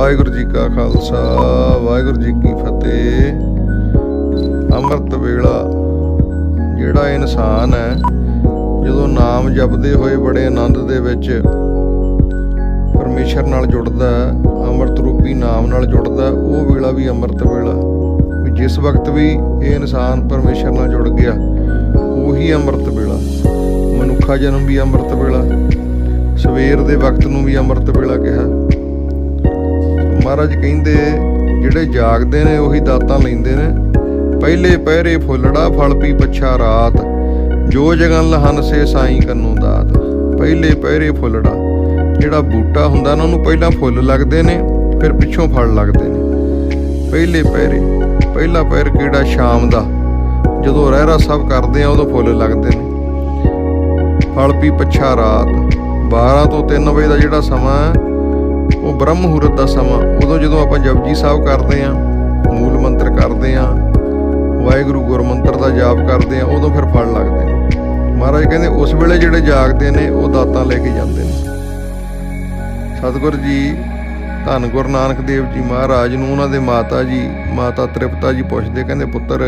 ਵਾਹਿਗੁਰੂ ਜੀ ਕਾ ਖਾਲਸਾ, ਵਾਹਿਗੁਰੂ ਜੀ ਕੀ ਫਤਿਹ। ਅੰਮ੍ਰਿਤ ਵੇਲਾ ਜਿਹੜਾ ਇਨਸਾਨ ਹੈ, ਜਦੋਂ ਨਾਮ ਜਪਦੇ ਹੋਏ ਬੜੇ ਆਨੰਦ ਦੇ ਵਿੱਚ ਪਰਮੇਸ਼ਰ ਨਾਲ ਜੁੜਦਾ ਅੰਮ੍ਰਿਤ ਰੂਪੀ ਨਾਮ ਨਾਲ ਜੁੜਦਾ ਉਹ ਵੇਲਾ ਵੀ ਅੰਮ੍ਰਿਤ ਵੇਲਾ। ਵੀ ਜਿਸ ਵਕਤ ਵੀ ਇਹ ਇਨਸਾਨ ਪਰਮੇਸ਼ਰ ਨਾਲ ਜੁੜ ਗਿਆ, ਉਹੀ ਅੰਮ੍ਰਿਤ ਵੇਲਾ। ਮਨੁੱਖਾ ਜਨਮ ਵੀ ਅੰਮ੍ਰਿਤ ਵੇਲਾ। ਸਵੇਰ ਦੇ ਵਕਤ ਨੂੰ ਵੀ ਅੰਮ੍ਰਿਤ ਵੇਲਾ ਕਿਹਾ। ਮਹਾਰਾਜ ਕਹਿੰਦੇ, ਜਿਹੜੇ ਜਾਗਦੇ ਨੇ ਉਹੀ ਦਾਤਾਂ ਲੈਂਦੇ ਨੇ। ਪਹਿਲੇ ਪਹਿਰੇ ਫੁੱਲੜਾ, ਫਲ ਪੀ ਪਛਾ ਰਾਤ। ਜੋ ਜਗਨ ਲਹਨ ਸੇ ਸਾਈ ਕੰਨੂ ਦਾਤ। ਪਹਿਲੇ ਪਹਿਰੇ ਫੁੱਲੜਾ। ਜਿਹੜਾ ਬੂਟਾ ਹੁੰਦਾ ਨਾ, ਉਹਨੂੰ ਪਹਿਲਾਂ ਫੁੱਲ ਲੱਗਦੇ ਨੇ, ਫਿਰ ਪਿੱਛੋਂ ਫਲ ਲੱਗਦੇ ਨੇ। ਪਹਿਲੇ ਪਹਿਰੇ, ਪਹਿਲਾ ਪਹਿਰ ਕਿਹੜਾ ਸ਼ਾਮ ਦਾ। ਜਦੋਂ ਰਹਿਰਾ ਸਭ ਕਰਦੇ ਆ, ਉਦੋਂ ਫੁੱਲ ਲੱਗਦੇ ਨੇ। ਫਲ ਪੀ ਪਛਾ ਰਾਤ। 12 ਤੋਂ 3 ਵਜੇ ਦਾ ਜਿਹੜਾ ਸਮਾਂ ਹੈ, ਉਹ ਬ੍ਰਹਮ ਮੁਹੂਰਤ ਦਾ ਸਮਾਂ ਉਦੋਂ ਜਦੋਂ ਆਪਾਂ ਜਪਜੀ ਸਾਹਿਬ ਕਰਦੇ ਆਂ ਮੂਲ ਮੰਤਰ ਕਰਦੇ ਆਂ ਵਾਹਿਗੁਰੂ ਗੁਰਮੰਤਰ ਦਾ ਜਾਪ ਕਰਦੇ ਆਂ ਉਦੋਂ ਫਿਰ ਫਲ ਲੱਗਦੇ ਨੇ। ਮਹਾਰਾਜ ਕਹਿੰਦੇ, ਉਸ ਵੇਲੇ ਜਿਹੜੇ ਜਾਗਦੇ ਨੇ, ਉਹ ਦਾਤਾਂ ਲੈ ਕੇ ਜਾਂਦੇ ਨੇ। ਸਤਿਗੁਰ ਜੀ, ਧੰਨ ਗੁਰੂ ਨਾਨਕ ਦੇਵ ਜੀ ਮਹਾਰਾਜ ਨੂੰ ਉਹਨਾਂ ਦੇ ਮਾਤਾ ਜੀ, ਮਾਤਾ ਤ੍ਰਿਪਤਾ ਜੀ ਪੁੱਛਦੇ, ਕਹਿੰਦੇ, ਪੁੱਤਰ,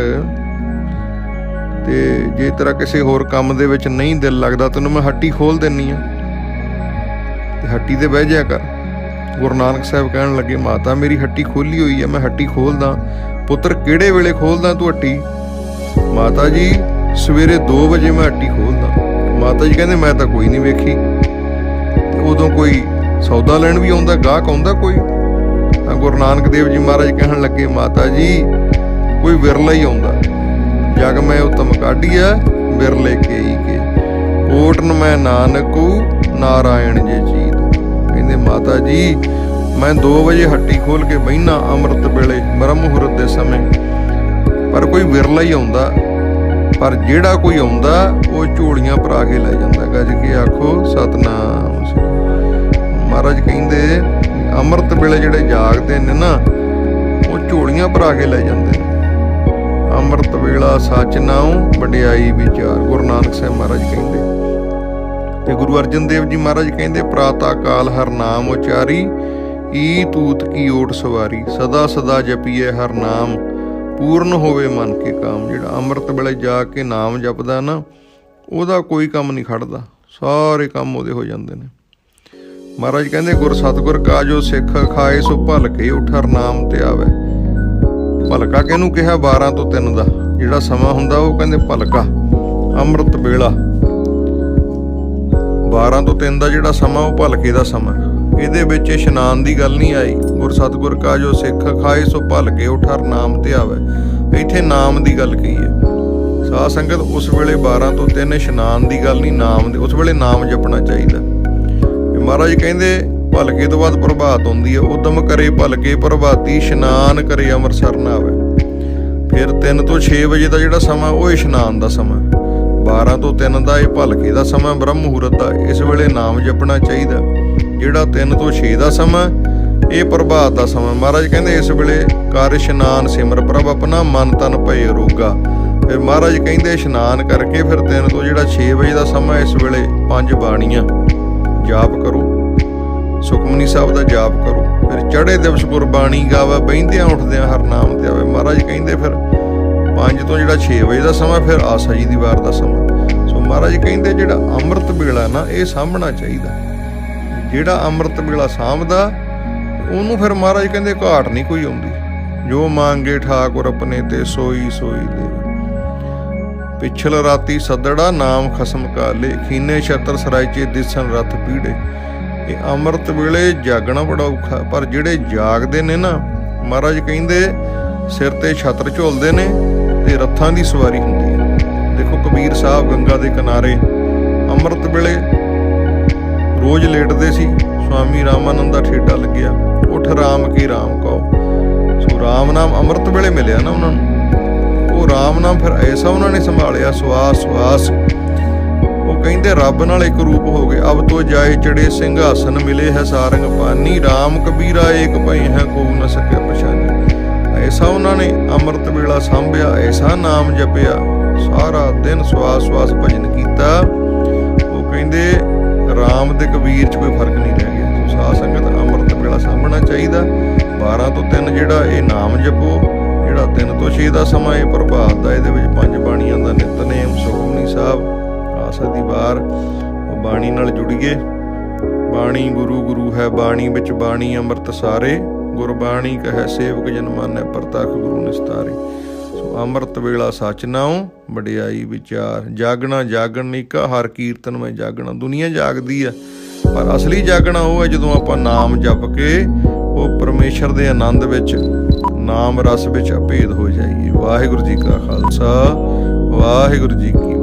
ਤੇ ਜੇ ਤੇਰਾ ਕਿਸੇ ਹੋਰ ਕੰਮ ਦੇ ਵਿੱਚ ਨਹੀਂ ਦਿਲ ਲੱਗਦਾ, ਤੈਨੂੰ ਮੈਂ ਹੱਟੀ ਖੋਲ ਦਿੰਨੀ ਆ ਤੇ ਹੱਟੀ ਤੇ ਬਹਿ ਜਾ ਕਰ। ਗੁਰੂ ਨਾਨਕ ਸਾਹਿਬ ਕਹਿਣ ਲੱਗੇ, ਮਾਤਾ, ਮੇਰੀ ਹੱਟੀ ਖੋਲੀ ਹੋਈ ਹੈ, ਮੈਂ ਹੱਟੀ ਖੋਲਦਾ। ਪੁੱਤਰ, ਕਿਹੜੇ ਵੇਲੇ ਖੋਲਦਾ ਤੂੰ ਹੱਟੀ? ਮਾਤਾ ਜੀ, ਸਵੇਰੇ 2 ਵਜੇ ਮੈਂ ਹੱਟੀ ਖੋਲਦਾ। ਮਾਤਾ ਜੀ ਕਹਿੰਦੇ, ਮੈਂ ਤਾਂ ਕੋਈ ਨਹੀਂ ਵੇਖੀ। ਉਦੋਂ ਕੋਈ ਸੌਦਾ ਲੈਣ ਵੀ ਆਉਂਦਾ, ਗਾਹਕ ਆਉਂਦਾ ਕੋਈ? ਤਾਂ ਗੁਰੂ ਨਾਨਕ ਦੇਵ ਜੀ ਮਹਾਰਾਜ ਕਹਿਣ ਲੱਗੇ, ਮਾਤਾ ਜੀ, ਕੋਈ ਵਿਰਲਾ ਹੀ ਆਉਂਦਾ। ਜਗ ਮੈਂ ਉਤਮ ਕਾਢੀਆ ਵਿਰਲੇ ਕੇਈ ਕੇ। ਓਟਨ ਮੈਂ ਨਾਨਕੂ, ਨਾਰਾਇਣ ਜੇ ਜੀ ਕਹਿੰਦੇ ਮਾਤਾ ਜੀ, ਮੈਂ 2 ਵਜੇ ਹੱਟੀ ਖੋਲ ਕੇ ਬਹਿਨਾ ਅੰਮ੍ਰਿਤ ਵੇਲੇ ਬ੍ਰਹਮ ਮੁਹੂਰਤ ਦੇ ਸਮੇਂ। ਪਰ ਕੋਈ ਵਿਰਲਾ ਹੀ ਆਉਂਦਾ। ਪਰ ਜਿਹੜਾ ਕੋਈ ਆਉਂਦਾ, ਉਹ ਝੋਲੀਆਂ ਭਰਾ ਕੇ ਲੈ ਜਾਂਦਾ। ਗੱਜ ਕੇ ਆਖੋ, ਸਤਨਾਮ ਮਹਾਰਾਜ ਕਹਿੰਦੇ, ਅੰਮ੍ਰਿਤ ਵੇਲੇ ਜਿਹੜੇ ਜਾਗਦੇ ਨੇ ਨਾ, ਉਹ ਝੋਲੀਆਂ ਭਰਾ ਕੇ ਲੈ ਜਾਂਦੇ ਨੇ। ਅੰਮ੍ਰਿਤ ਵੇਲਾ ਸੱਚ ਨਾਉ, ਵਡਿਆਈ ਵਿਚਾਰ। ਗੁਰੂ ਨਾਨਕ ਸਾਹਿਬ ਮਹਾਰਾਜ ਕਹਿੰਦੇ ਤੇ ਗੁਰੂ ਅਰਜਨ ਦੇਵ ਜੀ ਮਹਾਰਾਜ ਕਹਿੰਦੇ, ਪ੍ਰਾਤਾ ਕਾਲ ਹਰ ਨਾਮ ਉਚਾਰੀ, ਈ ਤੂਤ ਕੀ ਓਟ ਸਵਾਰੀ। ਸਦਾ ਸਦਾ ਜਪੀਏ ਹਰ ਨਾਮ, ਪੂਰਨ ਹੋਵੇ ਮਨ ਕੇ ਕਾਮ। ਜਿਹੜਾ ਅੰਮ੍ਰਿਤ ਵੇਲੇ ਜਾ ਕੇ ਨਾਮ ਜਪਦਾ ਨਾ, ਉਹਦਾ ਕੋਈ ਕੰਮ ਨਹੀਂ ਖੜਦਾ। ਸਾਰੇ ਕੰਮ ਉਹਦੇ ਹੋ ਜਾਂਦੇ ਨੇ। ਮਹਾਰਾਜ ਕਹਿੰਦੇ, ਗੁਰ ਸਤਗੁਰ ਕਾਜੋ ਸਿੱਖ ਖਾਏ, ਸੋ ਭਲਕੇ ਉਠਰ ਨਾਮ ਤੇ ਆਵੇ। ਭਲਕਾ ਕਿਹਨੂੰ ਕਿਹਾ? 12 ਤੋਂ 3 ਦਾ। ਜਿਹੜਾ ਸਮਾਂ ਹੁੰਦਾ, ਉਹ ਕਹਿੰਦੇ ਭਲਕਾ, ਅੰਮ੍ਰਿਤ ਵੇਲਾ। 12 ਤੋਂ 3 ਦਾ ਜਿਹੜਾ ਸਮਾਂ, ਉਹ ਭਲਕੇ ਦਾ ਸਮਾਂ। ਇਹਦੇ ਵਿੱਚ ਇਸ਼ਨਾਨ ਦੀ ਗੱਲ ਨਹੀਂ ਆਈ। ਗੁਰ ਸਤਗੁਰ ਕਾ ਜੋ ਸਿੱਖ ਖਾਏ, ਸੋ ਭਲਕੇ ਉਠਰ ਨਾਮ ਤੇ ਆਵੇ। ਇੱਥੇ ਨਾਮ ਦੀ ਗੱਲ ਕਹੀ ਹੈ। ਸਾਧ ਸੰਗਤ, ਉਸ ਵੇਲੇ 12 ਤੋਂ 3 ਇਸ਼ਨਾਨ ਦੀ ਗੱਲ ਨਹੀਂ, ਨਾਮ ਦੀ, ਉਸ ਵੇਲੇ ਨਾਮ ਜਪਣਾ ਚਾਹੀਦਾ। ਮਹਾਰਾਜ ਕਹਿੰਦੇ, ਭਲਕੇ ਤੋਂ ਬਾਅਦ ਪ੍ਰਭਾਤ ਹੁੰਦੀ ਹੈ। ਉਦਮ ਕਰੇ ਭਲਕੇ ਪ੍ਰਭਾਤੀ, ਇਸ਼ਨਾਨ ਕਰੇ ਅੰਮ੍ਰਿਤਸਰ ਨਾ ਆਵੇ ਫਿਰ 3 ਤੋਂ 6 ਵਜੇ ਦਾ ਜਿਹੜਾ ਸਮਾਂ, ਉਹ ਇਸ਼ਨਾਨ ਦਾ ਸਮਾਂ। 12 ਤੋਂ 3 ਦਾ ਇਹ ਭਲਕੇ ਦਾ ਸਮਾਂ ਬ੍ਰਹਮ ਮੁਹੂਰਤ ਦਾ, ਇਸ ਵੇਲੇ ਨਾਮ ਜਪਣਾ ਚਾਹੀਦਾ। ਜਿਹੜਾ 3 ਤੋਂ 6 ਦਾ ਸਮਾਂ, ਇਹ ਪ੍ਰਭਾਤ ਦਾ ਸਮਾਂ। ਮਹਾਰਾਜ ਕਹਿੰਦੇ, ਇਸ ਵੇਲੇ ਕਰ ਇਸ਼ਨਾਨ ਸਿਮਰ ਪ੍ਰਭ ਆਪਣਾ, ਮਨ ਤਨ ਭਏ ਰੋਗਾ। ਫਿਰ ਮਹਾਰਾਜ ਕਹਿੰਦੇ, ਇਸ਼ਨਾਨ ਕਰਕੇ ਫਿਰ 3 ਤੋਂ ਜਿਹੜਾ 6 ਵਜੇ ਦਾ ਸਮਾਂ, ਇਸ ਵੇਲੇ ਪੰਜ ਬਾਣੀਆਂ। ਜਾਪ ਕਰੋ। ਸੁਖਮਨੀ ਸਾਹਿਬ ਦਾ ਜਾਪ ਕਰੋ। ਫਿਰ ਚੜ੍ਹੇ ਦਿਵਸ ਗੁਰਬਾਣੀ ਗਾਵੇ, ਬਹਿੰਦਿਆਂ ਉੱਠਦਿਆਂ ਹਰਨਾਮ ਤੇ ਆਵੇ। ਮਹਾਰਾਜ ਕਹਿੰਦੇ, ਫਿਰ 5 ਤੋਂ ਜਿਹੜਾ 6 ਵਜੇ ਦਾ ਸਮਾਂ, ਫਿਰ ਆਸਾ ਜੀ ਦੀ ਵਾਰ ਦਾ ਸਮਾਂ। ਸੋ ਮਹਾਰਾਜ ਕਹਿੰਦੇ ਜਿਹੜਾ ਅੰਮ੍ਰਿਤ ਵੇਲਾ ਨਾ, ਇਹ ਸਾਂਭਣਾ ਚਾਹੀਦਾ। ਜਿਹੜਾ ਅੰਮ੍ਰਿਤ ਵੇਲਾ ਸਾਂਭਦਾ, ਉਹਨੂੰ ਫਿਰ ਮਹਾਰਾਜ ਕਹਿੰਦੇ ਘਾਟ ਨਹੀਂ ਕੋਈ ਆਉਂਦੀ। ਜੋ ਮੰਗੇ ਠਾਕੁਰ ਆਪਣੇ ਤੇ ਸੋਈ ਸੋਈ ਦੇਵੇ ਪਿਛਲ ਰਾਤੀ ਸੱਦੜਾ ਨਾਮ ਖਸਮ ਕਾਲੇ ਲੇਖੀਨੇ ਛਤਰ ਸਰਾਇਚੇ ਦਿਸਨ ਰਥ ਪੀੜੇ। ਇਹ ਅੰਮ੍ਰਿਤ ਵੇਲੇ ਜਾਗਣਾ ਬੜਾ ਔਖਾ, ਪਰ ਜਿਹੜੇ ਜਾਗਦੇ ਨੇ ਨਾ, ਮਹਾਰਾਜ ਕਹਿੰਦੇ, ਸਿਰ ਤੇ ਛਤਰ ਝੋਲਦੇ ਨੇ ਤੇ ਰੱਥਾਂ ਦੀ ਸਵਾਰੀ ਹੁੰਦੀ ਹੈ। ਦੇਖੋ ਕਬੀਰ ਸਾਹਿਬ ਗੰਗਾ ਦੇ ਕਿਨਾਰੇ ਅੰਮ੍ਰਿਤ ਵੇਲੇ ਰੋਜ਼ ਲੇਟਦੇ ਸੀ। ਸਵਾਮੀ ਰਾਮਾਨੰਦ ਦਾ ਠੇਡਾ ਲੱਗਿਆ। ਉਠ ਰਾਮ ਕੀ ਰਾਮ ਕਹੋ। ਸੋ ਰਾਮ ਨਾਮ ਅੰਮ੍ਰਿਤ ਵੇਲੇ ਮਿਲਿਆ ਨਾ ਉਹਨਾਂ ਨੂੰ। ਉਹ ਰਾਮ ਨਾਮ ਫਿਰ ਐਸਾ ਉਹਨਾਂ ਨੇ ਸੰਭਾਲਿਆ ਸਵਾਸ ਸਵਾਸ ਉਹ ਕਹਿੰਦੇ ਰੱਬ ਨਾਲ ਇੱਕ ਰੂਪ ਹੋ ਗਏ ਅਬ ਤੋ ਜਾਏ ਚੜੇ ਸਿੰਘਾਸਨ ਮਿਲੇ ਹੈ ਸਾਰੰਗ ਪਾਨੀ RAM ਕਬੀਰਾ ਏਕ ਭਈ ਹੈ, ਕੋ ਨ ਸਕਿਆ ਐਸਾ ਉਹਨਾਂ ਨੇ ਅੰਮ੍ਰਿਤ ਵੇਲਾ ਸੰਭਿਆ, ਐਸਾ ਨਾਮ ਜਪਿਆ। ਸਾਰਾ ਦਿਨ ਸਵਾਸ ਸਵਾਸ ਭਜਨ ਕੀਤਾ। ਉਹ ਕਹਿੰਦੇ, ਰਾਮ ਦੇ ਕਬੀਰ 'ਚ ਕੋਈ ਫ਼ਰਕ ਨਹੀਂ ਰਹਿ ਗਿਆ। ਸੋ ਸਾਧ ਸੰਗਤ ਅੰਮ੍ਰਿਤ ਵੇਲਾ ਸਾਂਭਣਾ ਚਾਹੀਦਾ। 12 ਤੋਂ 3 ਜਿਹੜਾ ਇਹ ਨਾਮ ਜਪੋ, ਜਿਹੜਾ 3 ਤੋਂ 6 ਦਾ ਸਮਾਂ ਇਹ ਪ੍ਰਭਾਤ ਦਾ, ਇਹਦੇ ਵਿੱਚ ਪੰਜ ਬਾਣੀਆਂ ਦਾ ਨਿਤਨੇਮ ਸੁਖਮਨੀ ਸਾਹਿਬ, ਆਸਾ ਦੀ ਵਾਰ, ਉਹ ਬਾਣੀ ਨਾਲ ਜੁੜੀਏ। ਬਾਣੀ ਗੁਰੂ ਗੁਰੂ ਹੈ, ਬਾਣੀ ਵਿੱਚ ਬਾਣੀ ਅੰਮ੍ਰਿਤ ਸਾਰੇ। ਗੁਰਬਾਣੀ ਕਹੈ, ਸੇਵਕ ਜਨ ਮਾਨੈ ਪ੍ਰਤੱਖ ਗੁਰੂ ਨਿਸਤਾਰੇ। ਸੋ ਅੰਮ੍ਰਿਤ ਵੇਲਾ ਸਚ ਨਾਉ, ਵਡਿਆਈ ਵਿਚਾਰ। ਜਾਗਣਾ ਜਾਗਣ ਨੀਕਾ ਹਰ ਕੀਰਤਨ ਮੈਂ ਜਾਗਣਾ। ਦੁਨੀਆ ਜਾਗਦੀ ਆ, ਪਰ ਅਸਲੀ ਜਾਗਣਾ ਉਹ ਹੈ ਜਦੋਂ ਆਪਾਂ ਨਾਮ ਜਪ ਕੇ ਉਹ ਪਰਮੇਸ਼ਰ ਦੇ ਆਨੰਦ ਵਿੱਚ, ਨਾਮ ਰਸ ਵਿੱਚ ਅਭੇਦ ਹੋ ਜਾਈਏ। ਵਾਹਿਗੁਰੂ ਜੀ ਕਾ ਖਾਲਸਾ, ਵਾਹਿਗੁਰੂ ਜੀ ਕੀ